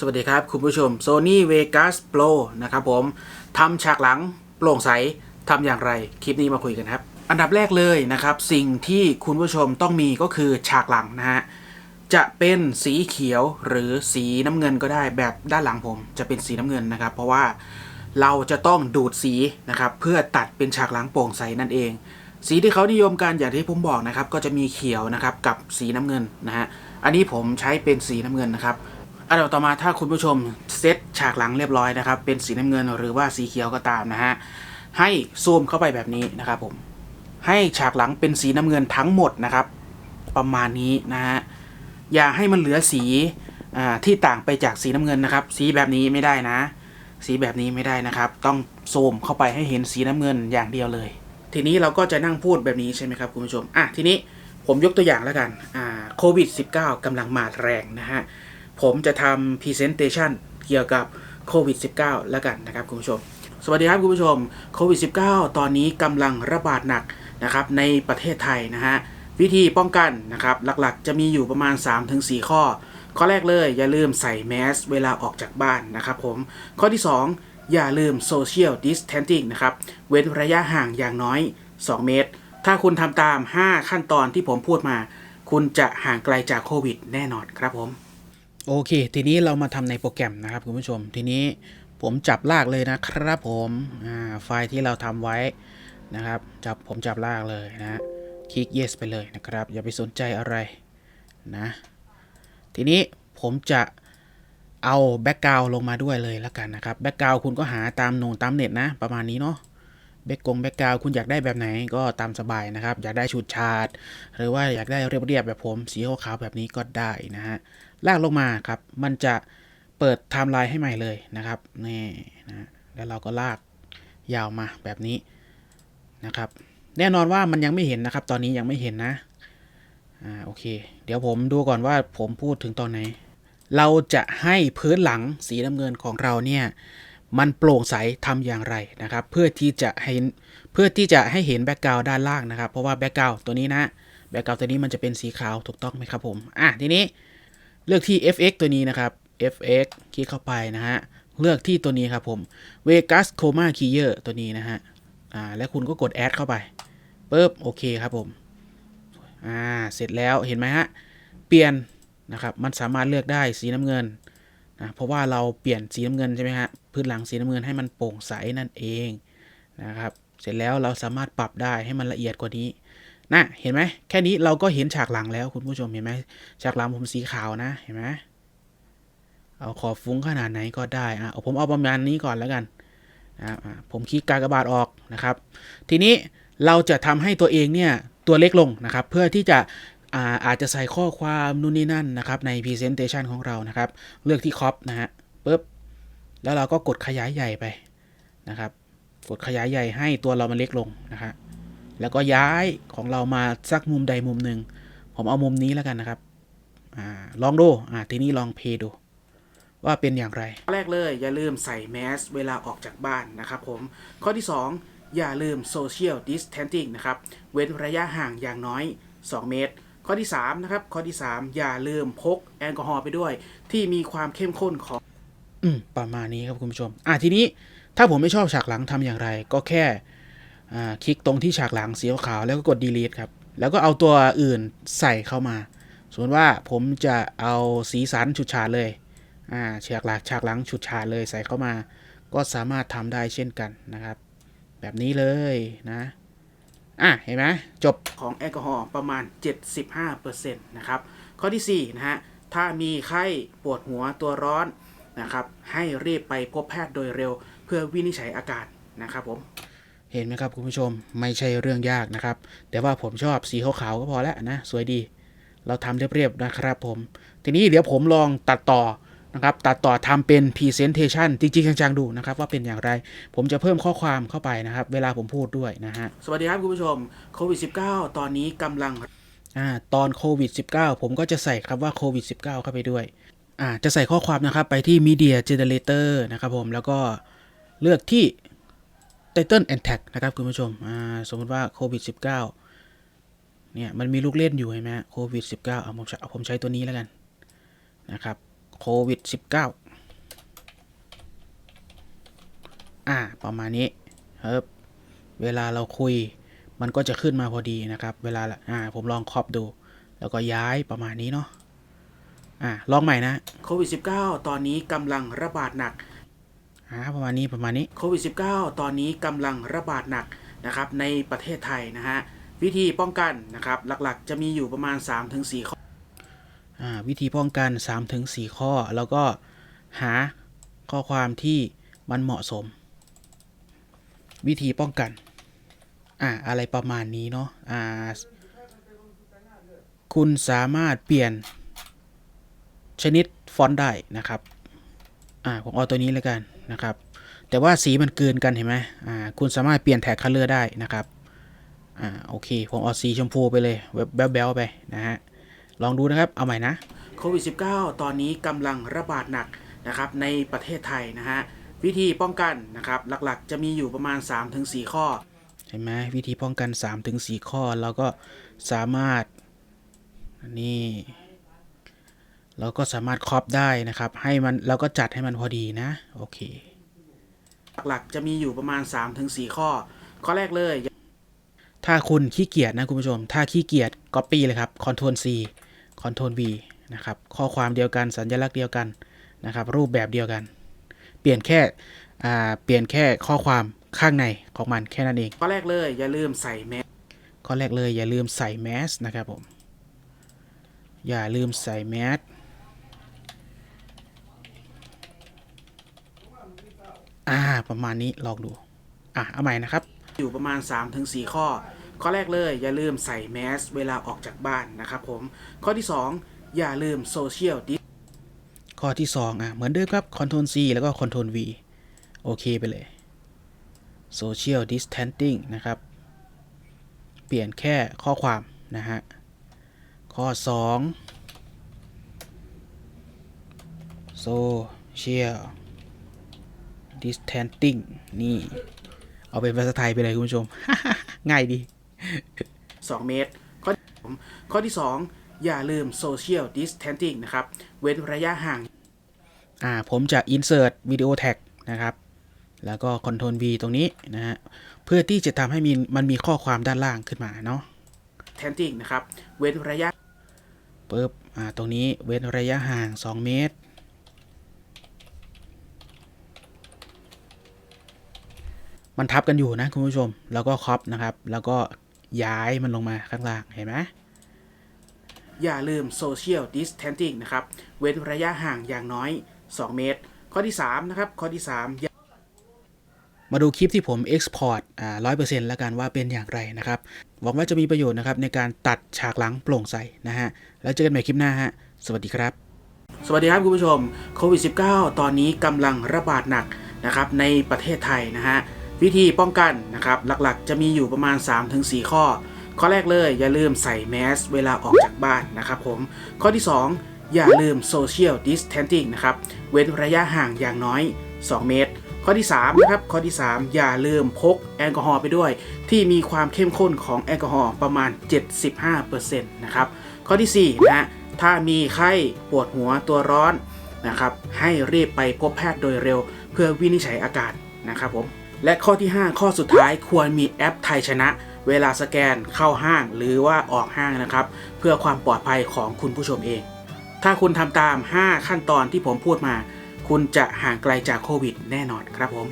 สวัสดีครับ คุณผู้ชม Sony Vegas Pro นะครับผมทำฉากหลังโปร่งใสทำอย่างไร คลิปนี้มาคุยกันครับ อันดับแรกเลยนะครับ สิ่งที่คุณผู้ชมต้องมีก็คือฉากหลังนะฮะ จะเป็นสีเขียวหรือสีน้ำเงินก็ได้แบบด้านหลังผม จะเป็นสีน้ำเงินนะครับ เพราะว่าเราจะต้องดูดสีนะครับ เพื่อตัดเป็นฉากหลังโปร่งใสนั่นเอง สีที่เขานิยมกันอย่างที่ผมบอกนะครับ ก็จะมีเขียวนะครับกับสีน้ำเงินนะฮะ อันนี้ผมใช้เป็นสีน้ำเงินนะครับ อันดับต่อมาถ้าคุณผู้ชมเซตฉากหลังเรียบร้อยนะครับ เป็นสีน้ำเงินหรือว่าสีเขียวก็ตามนะฮะ ให้ซูมเข้าไปแบบนี้นะครับผม ให้ฉากหลังเป็นสีน้ำเงินทั้งหมดนะครับ ประมาณนี้นะฮะ อย่าให้มันเหลือสีอที่ต่างไปจากสีน้ำเงินนะครับ สีแบบนี้ไม่ได้นะ สีแบบนี้ไม่ได้นะครับ ต้องซูมเข้าไปให้เห็นสีน้ำเงินอย่างเดียวเลย ทีนี้เราก็จะนั่งพูดแบบนี้ใช่ไหมครับคุณผู้ชม อะทีนี้ผมยกตัวอย่างแล้วกัน อ่า โควิด -19 กำลังมาแรงนะฮะ ผมจะทำ Presentation เกี่ยวกับโควิด -19 แล้วกันนะครับคุณผู้ชม สวัสดีครับคุณผู้ชมโควิด -19 ตอนนี้กำลังระบาดหนักนะครับในประเทศไทยนะฮะวิธีป้องกันนะครับหลักๆ จะมีอยู่ประมาณ 3-4 ข้อ ข้อแรกเลยอย่าลืมใส่แมสเวลาออกจากบ้านนะครับผม ข้อที่ 2 อย่าลืม Social Distancing นะครับ เว้นระยะห่างอย่างน้อย 2 เมตร ถ้าคุณทำตาม 5 ขั้นตอนที่ผมพูดมา คุณจะห่างไกลจากโควิดแน่นอนครับผม โอเค ทีนี้เรามาทำในโปรแกรมนะครับคุณผู้ชม ทีนี้ผมจับลากเลยนะครับผมไฟล์ที่เราทำไว้นะครับ จับผมจับลากเลยนะ คลิก yes ไปเลยนะครับ อย่าไปสนใจอะไรนะ ทีนี้ผมจะเอาแบ็กกราวลงมาด้วยเลยแล้วกันนะครับแบ็กกราวคุณก็หาตามโนงตามเน็ตนะ ประมาณนี้เนาะแบ็กกงแบ็กกราวคุณอยากได้แบบไหนก็ตามสบายนะครับ อยากได้ชุดชาดหรือว่าอยากได้เรียบๆแบบผมสีขาวๆแบบนี้ก็ได้นะฮะ ลากลงมาครับ มันจะเปิดไทม์ไลน์ให้ใหม่เลยนะครับ นี่นะแล้วเราก็ลากยาวมาแบบนี้นะครับ แน่นอนว่ามันยังไม่เห็นนะครับ ตอนนี้ยังไม่เห็นนะ อ่า โอเค เดี๋ยวผมดูก่อนว่าผมพูดถึงตอนไหน เราจะให้พื้นหลังสีน้ำเงินของเราเนี่ย มันโปร่งใสทำอย่างไรนะครับ เพื่อที่จะให้เพื่อที่จะให้เห็นแบ็กกราวด้านล่างนะครับ เพราะว่าแบ็กกราวตัวนี้นะ แบ็กกราวตัวนี้มันจะเป็นสีขาวถูกต้องไหมครับผม อะ ทีนี้ เลือกที่ fx ตัวนี้นะครับ fx คลิกเข้าไปนะฮะ เลือกที่ตัวนี้ครับผม vegas coma keyer ตัวนี้นะฮะ อ่า แล้วคุณก็กด add เข้าไปปุ๊บโอเคครับผม อ่า เสร็จแล้วเห็นไหมฮะ เปลี่ยนนะครับ มันสามารถเลือกได้สีน้ำเงินนะ เพราะว่าเราเปลี่ยนสีน้ำเงินใช่ไหมฮะ พื้นหลังสีน้ำเงินให้มันโปร่งใสนั่นเองนะครับ เสร็จแล้วเราสามารถปรับได้ให้มันละเอียดกว่านี้ นะเห็นไหมแค่นี้เราก็เห็นฉากหลังแล้วคุณผู้ชมเห็นไหมฉากหลังผมสีขาวนะเห็นไหมเอาขอบฟุ้งขนาดไหนก็ได้อะผมเอาประมาณนี้ก่อนแล้วกันนะผมคลิกกากบาทออกนะครับ ทีนี้เราจะทำให้ตัวเองเนี่ยตัวเล็กลงนะครับ เพื่อที่จะอาอาจจะใส่ข้อความนู่นนี่นั่นนะครับ ใน Presentation ของเรานะครับ เลือกที่ครอปนะฮะปุ๊บแล้วเราก็กดขยายใหญ่ไปนะครับ กดขยายใหญ่ให้ตัวเรามันเล็กลงนะครับ แล้วก็ย้ายของเรามาสักมุมใดมุมหนึ่ง ผมเอามุมนี้แล้วกันนะครับอ่าลองดูอ่าทีนี้ลองเพย์ดูว่าเป็นอย่างไร แรกเลยอย่าลืมใส่แมสเวลาออกจากบ้านนะครับผม ข้อที่ 2 อย่าลืม Social Distancing นะครับ เว้นระยะห่างอย่างน้อย 2 เมตร ข้อที่3นะครับ ข้อที่ 3 อย่าลืมพกแอลกอฮอล์ไปด้วย ที่มีความเข้มข้นของ อืม ประมาณนี้ครับคุณผู้ชม อ่าทีนี้ถ้าผมไม่ชอบฉากหลังทำอย่างไร ก็แค่อ่า คลิกตรงที่ฉากหลังสีขาวๆแล้วก็กด delete ครับ แล้วก็เอาตัวอื่นใส่เข้ามาส่วนว่าผมจะเอาสีสันฉุดฉาดเลยฉากหลักฉากหลังฉุดฉาดเลยใส่เข้ามา ก็สามารถทำได้เช่นกันนะครับ แบบนี้เลยนะอะเห็นไหมจบของแอลกอฮอล์ประมาณ 75%นะครับ ข้อที่ 4 นะฮะ ถ้ามีไข้ปวดหัวตัวร้อนนะครับ ให้รีบไปพบแพทย์โดยเร็ว เพื่อวินิจฉัยอาการนะครับผม เห็นไหมครับคุณผู้ชมไม่ใช่เรื่องยากนะครับ แต่ว่าผมชอบสีขาวๆก็พอแล้วนะ สวยดี เราทำเรียบๆนะครับผม ทีนี้เดี๋ยวผมลองตัดต่อนะครับตัดต่อทำเป็น Presentation จริงๆจังๆดูนะครับว่าเป็นอย่างไร ผมจะเพิ่มข้อความเข้าไปนะครับ เวลาผมพูดด้วยนะฮะ สวัสดีครับคุณผู้ชมโควิด -19 ตอนนี้กำลังอ่าตอนโควิด -19 ผมก็จะใส่คำว่าโควิด -19 เข้าไปด้วยอ่าจะใส่ข้อความนะครับไปที่ Media Generator นะครับผมแล้วก็เลือกที่ t i t a n and Tag นะครับคุณผู้ชมสมมติว่าโควิด -19 เนี่ยมันมีลูกเล่นอยู่เห็นไหมโควิด -19 เอาผมเอาผมใช้ตัวนี้แล้วกันนะครับโควิด -19 อ่าประมาณนี้ครับเวลาเราคุยมันก็จะขึ้นมาพอดีนะครับ เวลาละอ่าผมลองครอบดู แล้วก็ย้ายประมาณนี้เนาะอ่าลองใหม่นะโควิด -19 ตอนนี้กำลังระบาดหนัก อ่าประมาณนี้ประมาณนี้โควิด -19 ตอนนี้กำลังระบาดหนักนะครับในประเทศไทยนะฮะวิธีป้องกันนะครับหลักๆ จะมีอยู่ประมาณ 3-4 ข้ออ่าวิธีป้องกัน 3-4 ข้อ แล้วก็หาข้อความที่มันเหมาะสม วิธีป้องกันอ่าอะไรประมาณนี้เนาะอ่าคุณสามารถเปลี่ยนชนิดฟอนต์ได้นะครับอ่าผมเอาตัวนี้เลยกัน นะครับ แต่ว่าสีมันเกินกันเห็นไหมอ่าคุณสามารถเปลี่ยนแท็กคัลเลอร์ได้นะครับอ่าโอเค ผมเอาสีชมพูไปเลยแบ๊วๆไปนะฮะลองดูนะครับเอาใหม่นะโควิด -19 ตอนนี้กำลังระบาดหนักนะครับในประเทศไทยนะฮะวิธีป้องกันนะครับหลักๆ จะมีอยู่ประมาณ 3-4 ข้อเห็นไหมวิธีป้องกัน 3-4 ข้อเราก็สามารถนี่ เราก็สามารถครอบได้นะครับ ให้มันเราก็จัดให้มันพอดีนะ โอเค หลักๆจะมีอยู่ประมาณ 3-4 ข้อ ข้อแรกเลย ถ้าคุณขี้เกียจนะคุณผู้ชม ถ้าขี้เกียจ Copy เลยครับ Ctrl C Ctrl V นะครับ ข้อความเดียวกัน สัญลักษณ์เดียวกันนะครับ รูปแบบเดียวกัน เปลี่ยนแค่อ่าเปลี่ยนแค่ข้อความข้างในของมันแค่นั้นเอง ข้อแรกเลยอย่าลืมใส่แมสข้อแรกเลยอย่าลืมใส่แมสนะครับผม อย่าลืมใส่แมส อ่า ประมาณนี้ลองดู อะเอาใหม่นะครับ อยู่ประมาณ 3-4 ข้อ ข้อแรกเลย อย่าลืมใส่แมสเวลาออกจากบ้านนะครับผม ข้อที่ 2 อย่าลืมโซเชียลดิข้อที่ 2 อะ เหมือนเดิมครับ Ctrl C แล้วก็ Ctrl V โอเคไปเลย Social Distancing นะครับ เปลี่ยนแค่ข้อความนะฮะ ข้อ 2 Social Distancing นี่ เอาเป็นภาษาไทยไปเลยคุณผู้ชม ง่ายดี 2 เมตร ข้อข้อที่ 2 อย่าลืม Social Distancing นะครับ เว้นระยะห่าง อ่า ผมจะ insert video tag นะครับ แล้วก็ Ctrl V ตรงนี้นะฮะ เพื่อที่จะทำให้มีมันมีข้อความด้านล่างขึ้นมาเนาะ Distancing นะครับ เว้นระยะปึ๊บอ่า ตรงนี้เว้นระยะห่าง 2 เมตร มันทับกันอยู่นะคุณผู้ชม แล้วก็ครอปนะครับ แล้วก็ย้ายมันลงมาข้างล่างเห็นไหมอย่าลืม Social Distancing นะครับ เว้นระยะห่างอย่างน้อย 2 เมตร ข้อที่ 3 นะครับ ข้อที่3อย่ามาดูคลิปที่ผม Export อ่า100%แล้วกันว่าเป็นอย่างไรนะครับ หวังว่าจะมีประโยชน์นะครับ ในการตัดฉากหลังโปร่งใสนะฮะ แล้วเจอกันใหม่คลิปหน้าฮะ สวัสดีครับ สวัสดีครับคุณผู้ชมโควิด -19 ตอนนี้กำลังระบาดหนักนะครับในประเทศไทยนะฮะ วิธีป้องกันนะครับหลักๆ จะมีอยู่ประมาณ 3-4 ข้อ ข้อแรกเลยอย่าลืมใส่แมสเวลาออกจากบ้านนะครับผมข้อที่ 2 อย่าลืม Social Distancing นะครับเว้นระยะห่างอย่างน้อย 2 เมตร ข้อที่3นะครับข้อที่ 3 อย่าลืมพกแอลกอฮอล์ไปด้วย ที่มีความเข้มข้นของแอลกอฮอล์ประมาณ 75%นะครับข้อที่4นะฮะถ้ามีไข้ปวดหัวตัวร้อนนะครับให้รีบไปพบแพทย์โดยเร็ว เพื่อวินิจฉัยอาการนะครับผม และข้อที่ 5 ข้อสุดท้ายควรมีแอปไทยชนะ เวลาสแกนเข้าห้างหรือว่าออกห้างนะครับ เพื่อความปลอดภัยของคุณผู้ชมเอง ถ้าคุณทำตาม 5 ขั้นตอนที่ผมพูดมา คุณจะห่างไกลจากโควิดแน่นอนครับผม